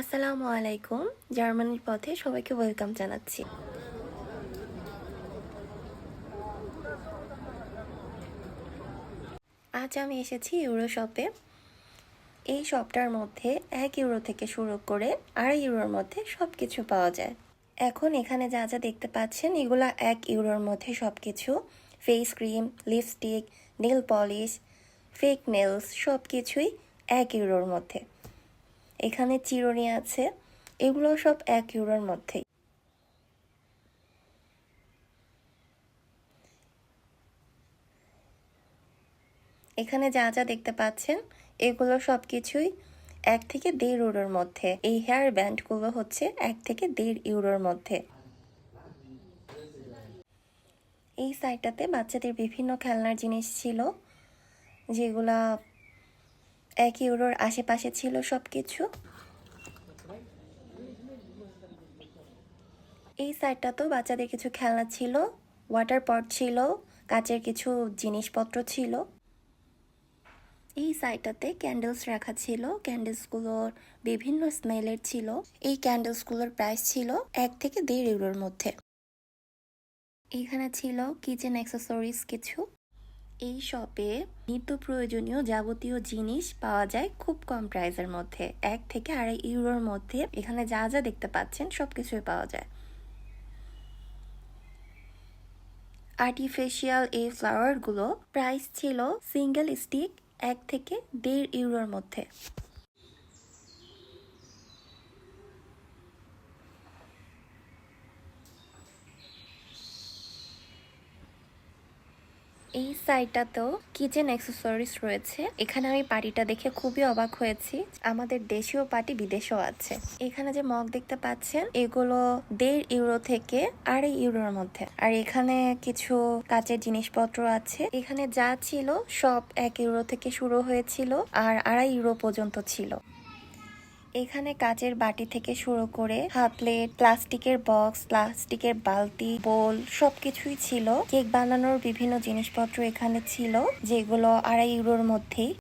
আসসালামু আলাইকুম, জার্মানির পথে সবাইকে ওয়েলকাম জানাচ্ছি। আজ আমি এসেছি ইউরো শপে এই শপটার মধ্যে এক ইউরো থেকে শুরু করে আড়াই ইউরোর মধ্যে সব কিছু পাওয়া যায়। এখন এখানে যা যা দেখতে পাচ্ছেন, এগুলা এক ইউরোর মধ্যে সব কিছু face cream, lipstick, nail polish, fake nails সব কিছুই এক ইউরোর মধ্যে। এখানে চিরুনি আছে। এগুলো সব এক ইউরোর মধ্যেই। এখানে যা যা দেখতে পাচ্ছেন, এগুলো সব কিছুই এক থেকে দেড় ইউরোর মধ্যে। এই হেয়ার ব্যান্ডগুলো হচ্ছে এক থেকে দেড় ইউরোর মধ্যে। এই সাইটটাতে বাচ্চাদের বিভিন্ন খেলনার জিনিস ছিল, যেগুলা এক ইউরোর আশেপাশে ছিল সব কিছু এই সাইডটা তো বাচ্চাদের কিছু খেলনা ছিল ওয়াটার পট ছিল, কাচের কিছু জিনিসপত্র ছিল। এই সাইডটাতে ক্যান্ডেলস রাখা ছিল ক্যান্ডেলসগুলোর বিভিন্ন স্মেলের ছিল। এই ক্যান্ডেলসগুলোর প্রাইস ছিল এক থেকে দেড় ইউরোর মধ্যে। এখানে ছিল কিচেন অ্যাক্সেসরিজ কিছু। এই শপে নিত্য প্রয়োজনীয় যাবতীয় জিনিস পাওয়া যায় খুব কম প্রাইসের মধ্যে। এক থেকে আড়াই ইউরোর মধ্যে এখানে যা যা দেখতে পাচ্ছেন সব কিছুই পাওয়া যায়। আর্টিফিশিয়াল এই ফ্লাওয়ারগুলো প্রাইস ছিল সিঙ্গেল স্টিক এক থেকে দেড় ইউরোর মধ্যে। এই সাইটটাতেও কিচেন অ্যাক্সেসরিজ রয়েছে। এখানে আমি পার্টিটা দেখে খুবই অবাক হয়েছি। আমাদের দেশীয় পার্টি বিদেশেও আছে। এখানে যে মগ দেখতে পাচ্ছেন, এগুলো দেড় ইউরো থেকে আড়াই ইউরোর মধ্যে। আর এখানে কিছু কাচের জিনিসপত্র আছে। এখানে যা ছিল সব এক ইউরো থেকে শুরু হয়েছিল আর আড়াই ইউরো পর্যন্ত ছিল। এখানে কাচের বাটি থেকে শুরু করে হাত প্লেট প্লাস্টিকের বক্স প্লাস্টিকের বালতি বোল সবকিছুই ছিল। কেক বানানোর বিভিন্ন জিনিসপত্র এখানে ছিল, যেগুলো আড়াই ইউরোর মধ্যেই।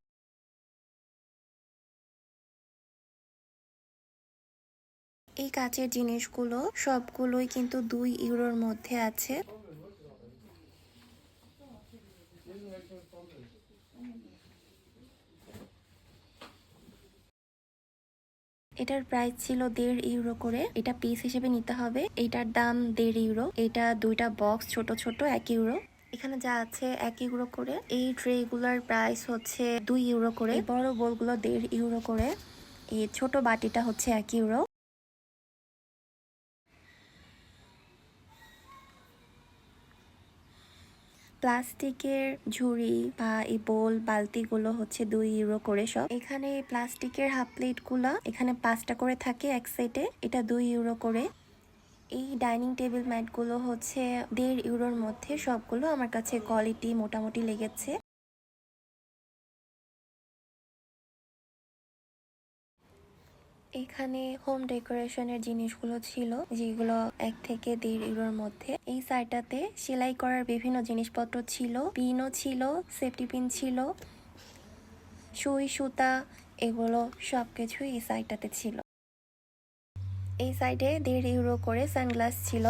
এই কাচের জিনিসগুলো সবগুলোই কিন্তু দুই ইউরোর মধ্যে আছে। এটার প্রাইস ছিল দেড় ইউরো করে। এটা পিস হিসেবে নিতে হবে। এটার দাম দেড় ইউরো এটা দুইটা বক্স ছোট ছোট, এক ইউরো এখানে যা আছে এক ইউরো করে। এই ট্রে গুলার প্রাইস হচ্ছে দুই ইউরো করে। বড় বোলগুলো দেড় ইউরো করে। এই ছোট বাটিটা হচ্ছে এক ইউরো প্লাস্টিকের ঝুড়ি বা এই বোল বালতি গুলো হচ্ছে দুই ইউরো করে সব। এখানে প্লাস্টিকের হাফ প্লেটগুলা এখানে পাঁচটা করে থাকে এক সেটে, এটা দুই ইউরো করে। এই ডাইনিং টেবিল ম্যাটগুলো হচ্ছে দেড় ইউরোর মধ্যে সবগুলো আমার কাছে কোয়ালিটি মোটামুটি লেগেছে। এখানে হোম ডেকোরেশনের জিনিসগুলো ছিল, যেগুলো এক থেকে দেড় ইউরোর মধ্যে। এই সাইডটাতে সেলাই করার বিভিন্ন জিনিসপত্র ছিল পিনও ছিল সেফটি পিন ছিল, সুই, সুতা, এগুলো সব কিছুই এই সাইডটাতে ছিল। এই সাইডে দেড় ইউরো করে সানগ্লাস ছিল।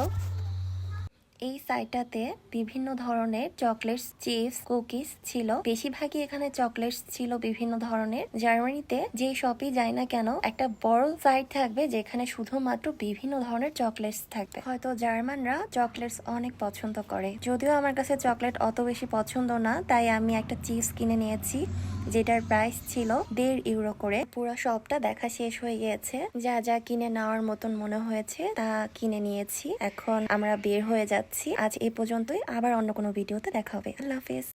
এই সাইটটাতে বিভিন্ন ধরনের চকলেটস চিপস কুকিজ ছিল। বেশিরভাগই এখানে চকলেটস ছিল বিভিন্ন ধরনের। জার্মানিতে যে শপই যায় না কেন, একটা বড় সাইট থাকবে যেখানে শুধুমাত্র বিভিন্ন ধরনের চকলেটস থাকবে। হয়তো জার্মানরা চকলেটস অনেক পছন্দ করে। যদিও আমার কাছে চকলেট অত বেশি পছন্দ না, তাই আমি একটা চিপস কিনে নিয়েছি, যেটার প্রাইস ছিল দেড় ইউরো করে। পুরো শপটা দেখা শেষ হয়ে গিয়েছে। যা যা কিনে নেওয়ার মতন মনে হয়েছে, তা কিনে নিয়েছি। এখন আমরা বের হয়ে যাচ্ছি। আজ এই পর্যন্তই। আবার অন্য কোনো ভিডিওতে দেখা হবে। আল্লাহ হাফেজ।